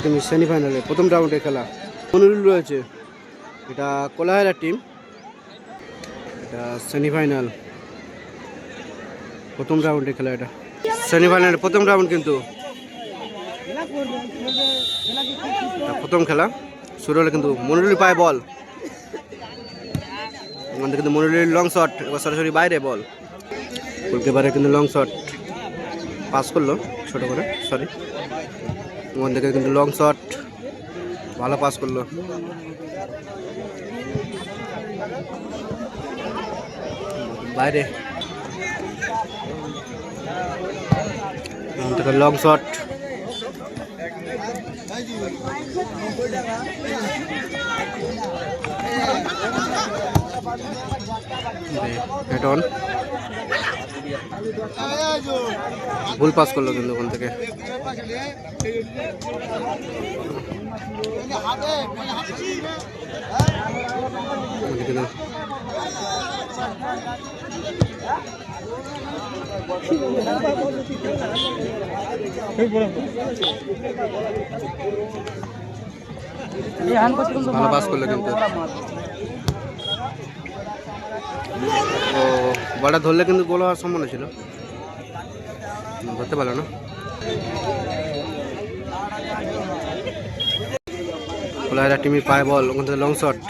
Semi সেমিফাইনালে প্রথম রাউন্ডে খেলা। মনিরুল রয়েছে। এটা কোলাহারা টিম এটা সেমিফাইনাল প্রথম রাউন্ডে খেলা এটা। সেমিফাইনালের প্রথম রাউন্ড কিন্তু প্রথম খেলা। শুরু হলে কিন্তু মনিরুল পায় বল আমাদের কিন্তু মনিরুল লং শট এবার সরাসরি বাইরে বল গোলকিপারে কিন্তু লং শট পাস করল, ছোটো করে সরি ওখান থেকে কিন্তু লং শট ভালো পাস করল। বাইরে। ওখান থেকে লং শট হেড অন ভুল পাস করল কিন্তু ওখান থেকে। ভালো পাস করল কিন্তু। ও বলটা ধরলে কিন্তু গোল হওয়ার সম্ভাবনা ছিল। ধরতে পারল না। খোলাইরা টিমি পায় বল, ওখান থেকে লং শট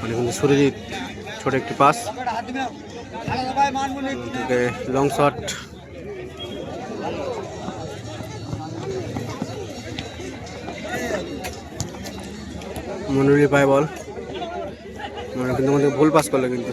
মানে কিন্তু সুরজিৎ ছোট একটি পাস লং শট মনুরি পায় বল। মানে কিন্তু আমাদের ভুল পাস করল কিন্তু।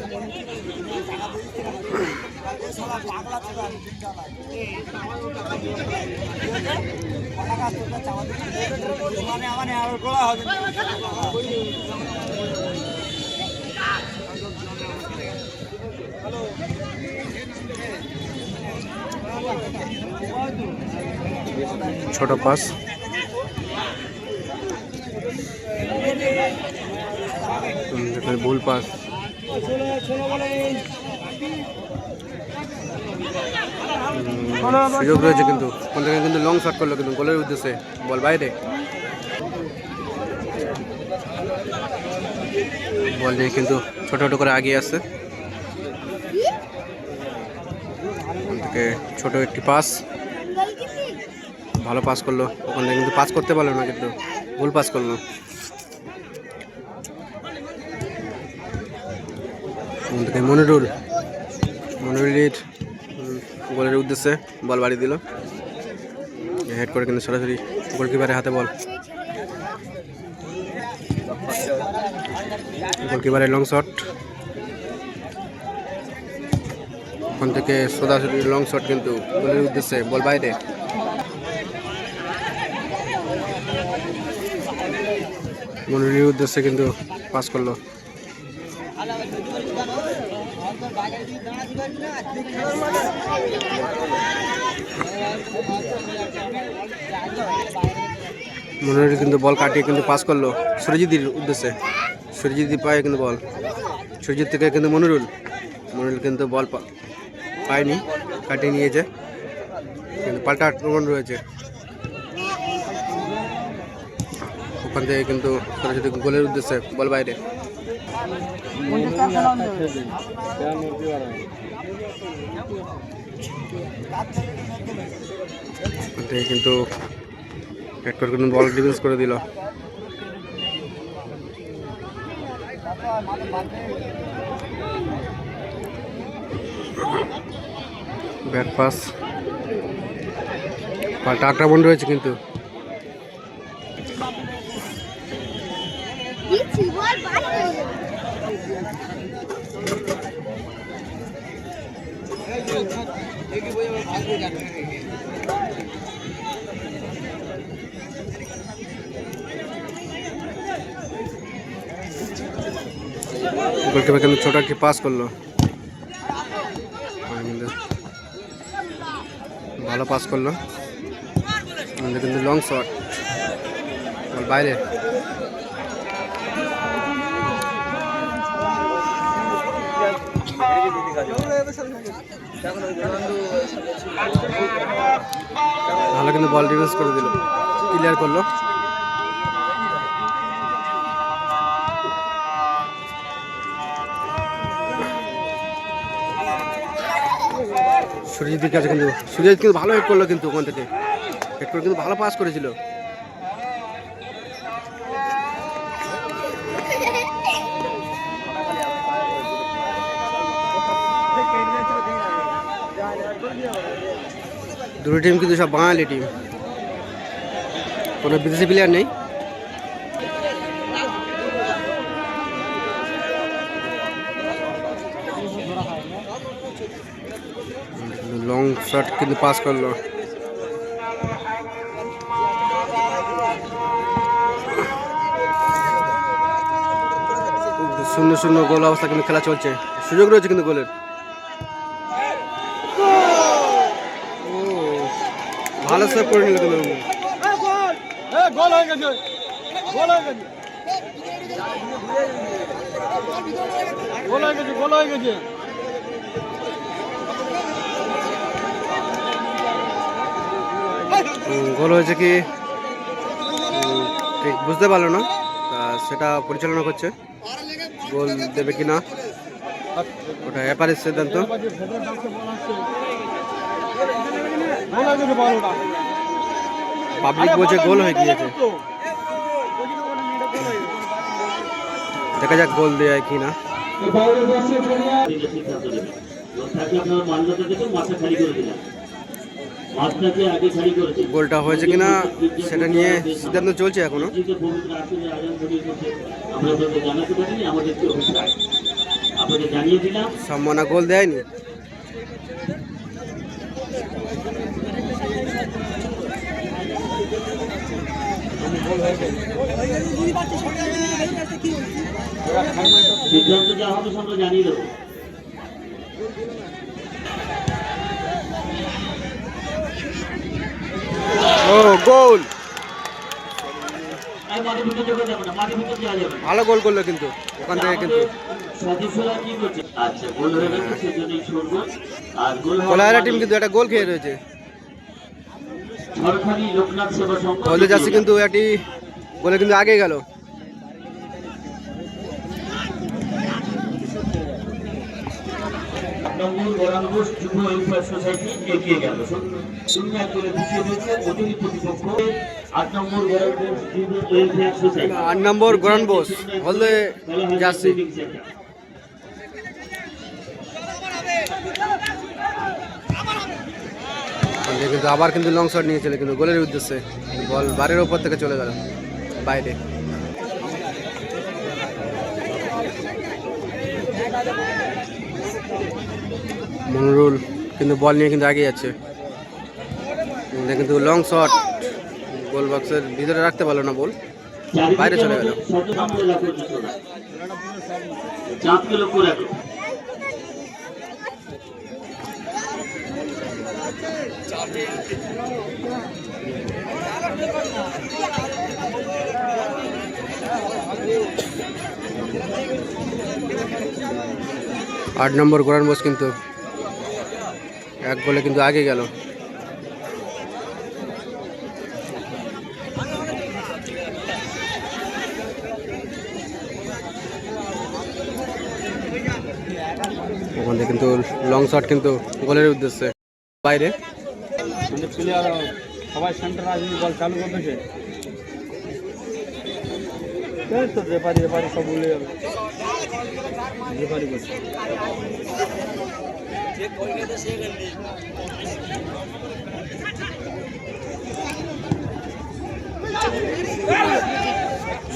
ছোট পাস ভুল পাস। সুযোগ রয়েছে কিন্তু। ওখান থেকে কিন্তু লং শট করল কিন্তু গোলের উদ্দেশ্যে। বল বাইরে। বল নিয়ে কিন্তু ছোট ছোট করে আগিয়ে আসছে। থেকে ছোট একটি পাস। ভালো পাস করল। ওখান থেকে কিন্তু পাস করতে পারল না কিন্তু। ভুল পাস করল। থেকে মনিরুল। মনিরুলের গোলের উদ্দেশ্যে বল বাড়ি দিল। হেড করে কিন্তু সরাসরি গোলকিপারের হাতে বল। গোলকিপারের লং শট ওখান থেকে সরাসরি লং শট কিন্তু গোলের উদ্দেশ্যে বল বাইরে। মনিরুলের উদ্দেশ্যে কিন্তু পাস করল। মনিরুল কিন্তু বল কাটিয়ে কিন্তু পাস করল সুরজিতের উদ্দেশ্যে। সুরজিৎ পায় কিন্তু বল। সুরজিৎ থেকে কিন্তু মনিরুল। মনিরুল কিন্তু বল পায়নি, কাটিয়ে নিয়েছে। কিন্তু পাল্টা আক্রমণ রয়েছে। ওখান থেকে কিন্তু সরাসরি গোলের উদ্দেশ্যে বল বাইরে। কিন্তু বল ডিফেন্স করে দিল। ব্যাট পাস পাল্টা আক্রমণ রয়েছে কিন্তু দিচ্ছি বল বাদ হয়ে যাবে গোলকিপার কিন্তু ছোট একটি পাস করল? ভালো পাস করল। কিন্তু লং শট বাইরে। ভালো কিন্তু বল ডিফেন্স করে দিল। ক্লিয়ার করল। সুরজিতের কাছে কিন্তু সুরজিৎ কিন্তু ভালো হেড করল কিন্তু ওখান থেকে। হেড করে কিন্তু ভালো পাস করেছিল। দুটো টিম কিন্তু সব বাঙালি টিম কোনো বিদেশি প্লেয়ার নেই। লং শট কিন্তু পাস করল। শূন্য শূন্য গোল অবস্থা কিন্তু খেলা চলছে। সুযোগ রয়েছে কিন্তু গোলের। ভালো সেভ করে নিল কিন্তু গোল হয়ে হয়ে হয়ে হয়ে হয়েছে কি? ঠিক বুঝতে পারল না সেটা পরিচালনা করছে। গোল দেবে কি না ওটা এপারের সিদ্ধান্ত। পাবলিক বলছে গোল হয়ে গিয়েছে। দেখা যাক গোল দেয় কি না গোলটা হয়েছে কিনা সেটা নিয়ে সিদ্ধান্ত চলছে এখনও। মসজিদে পবিত্র আসলে আয়োজন করিয়ে করছে আমরা আপনাদের জানাতে পারিনি আমাদের কি অভিপ্রায় আপনাদের জানিয়ে দিলাম সম্মানা গোল দেয়নি সিদ্ধান্ত যা হবে আমরা জানিয়ে দেবো। ও গোল। ভালো গোল করল কিন্তু ওখান থেকে কিন্তু। সদস্যরা কি করছে? আচ্ছা আর টিম কিন্তু একটা গোল খেয়ে রয়েছে। হলদে যাচ্ছে কিন্তু একটি বলে কিন্তু আগে গেল। আট নম্বর গরাঙ্গোস বোস ওয়েলফেয়ার সোসাইটি এগিয়ে গেল শূন্য এক করে পিছিয়ে রয়েছে অতিরিক্ত প্রতিপক্ষ আট নম্বর গরাঙ্গোস যুব ওয়েলফেয়ার সোসাইটি আট নম্বর গরান বোস হলদে যাচ্ছে ওখান থেকে কিন্তু আবার কিন্তু লং শট নিয়েছিল, কিন্তু গোলের উদ্দেশ্যে বল বারের ওপর থেকে চলে গেল, বাইরে। মনুরুল কিন্তু বল নিয়ে কিন্তু আগে যাচ্ছে। কিন্তু লং শট গোল বক্সের ভিতরে রাখতে পারল না বল, বাইরে চলে গেল। আট নম্বর গোরান বোস কিন্তু এক বলে কিন্তু আগে গেল। ওখান কিন্তু লং শট কিন্তু গোলের উদ্দেশ্যে। বাইরে। মানে প্লেয়ার সবাই সেন্টার আসবে বল চালু করতেছে। তো রেপারি রেপারি সব উড়ে যাবে। রেপারি করছে।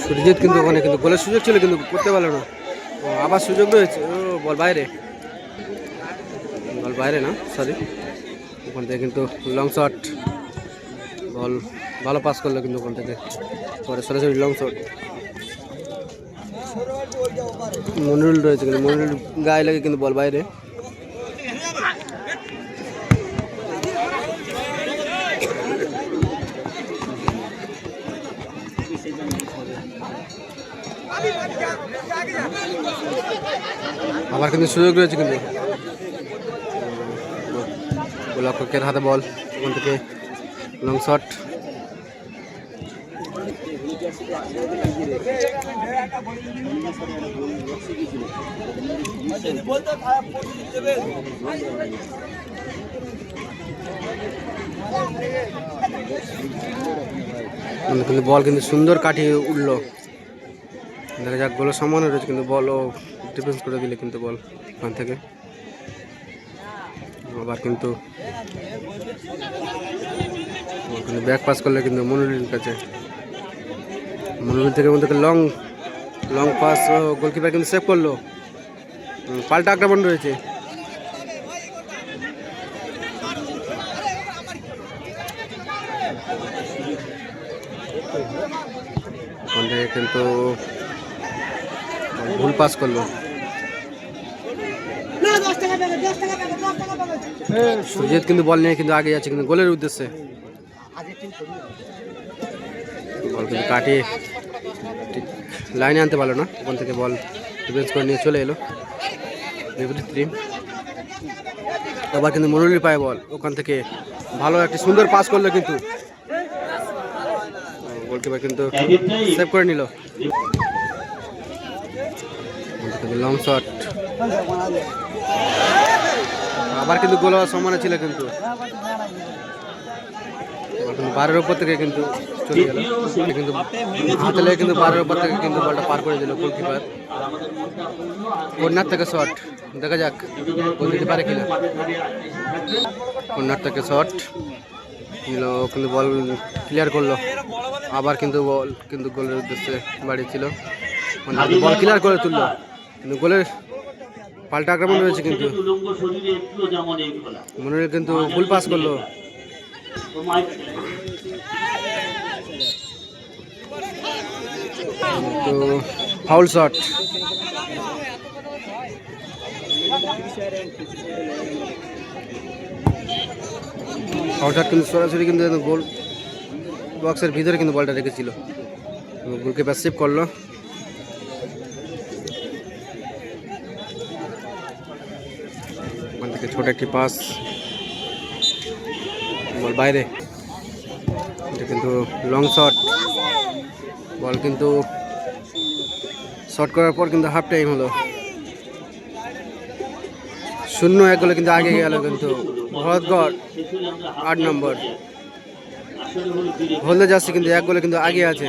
সুরজিৎ কিন্তু ওখানে কিন্তু গোলের সুযোগ ছিল, কিন্তু করতে পারল না। আবার সুযোগ রয়েছে। বল বাইরে। বল বাইরে না সরি ওখান থেকে কিন্তু লং শট বল ভালো পাস করল কিন্তু ওখান থেকে। পরে সরাসরি লং শট মনিরুল রয়েছে কিন্তু, মনিরুল গায়ে লাগে কিন্তু বল বাইরে। আবার কিন্তু সুযোগ রয়েছে কিন্তু। গোলরক্ষকের হাতে বল। ওখান থেকে লং শট কিন্তু বল কিন্তু সুন্দর কাটিয়ে উঠল। দেখা যাক গোলের সম্মানও রয়েছে, কিন্তু বল ও ডিফেন্স করে দিলে কিন্তু বল ওখান থেকে। আবার কিন্তু ও কিন্তু ব্যাক পাস করলে কিন্তু মনুলির কাছে। মনুলির থেকে মধ্যে লং লং পাস গোলকিপার কিন্তু সেভ করল। পাল্টা আক্রমণ রয়েছে। ওখান কিন্তু ভুল পাস করল। সুজিত কিন্তু বল নিয়ে কিন্তু আগে যাচ্ছে, কিন্তু গোলের উদ্দেশ্যে। বল কিন্তু কাটিয়ে লাইনে আনতে পারল না, ওখান থেকে বল ডিফেন্স করে নিয়ে চলে এলো। টিম। আবার কিন্তু মনুলির পায়ে বল, ওখান থেকে ভালো একটি সুন্দর পাস করল কিন্তু। গোলকিপার কিন্তু সেভ করে নিল। লং শট আবার কিন্তু গোল হওয়ার সম্ভাবনা ছিল কিন্তু। বারের উপর থেকে কিন্তু চলে গেল। কিন্তু হাতে লেগে কিন্তু বারের উপর থেকে কিন্তু বলটা পার করে দিল গোলকিপার কর্নার থেকে শট দেখা যাক গোল দিতে পারে কিনা। কর্নার থেকে শট নিল, কিন্তু বল ক্লিয়ার করল। আবার কিন্তু বল কিন্তু গোলের উদ্দেশ্যে বাড়িয়েছিল। মানে বল ক্লিয়ার করে তুললো। কিন্তু গোলের পাল্টা আক্রমণ রয়েছে কিন্তু। মনে কিন্তু ফুল পাস করল। তো ফাউল শট ফাউল শট কিন্তু সরাসরি কিন্তু গোল বক্সের ভিতরে কিন্তু বলটা রেখেছিল। গোলকিপার সেভ করল। ওখান থেকে ছোট একটি পাস বল বাইরে। কিন্তু লং শট বল কিন্তু শট করার পর কিন্তু হাফ টাইম হলো। শূন্য এক গোলে কিন্তু আগে গেল কিন্তু ভরতগড়, আট নম্বর। হলদে যাচ্ছে কিন্তু এক গোলে কিন্তু আগে আছে।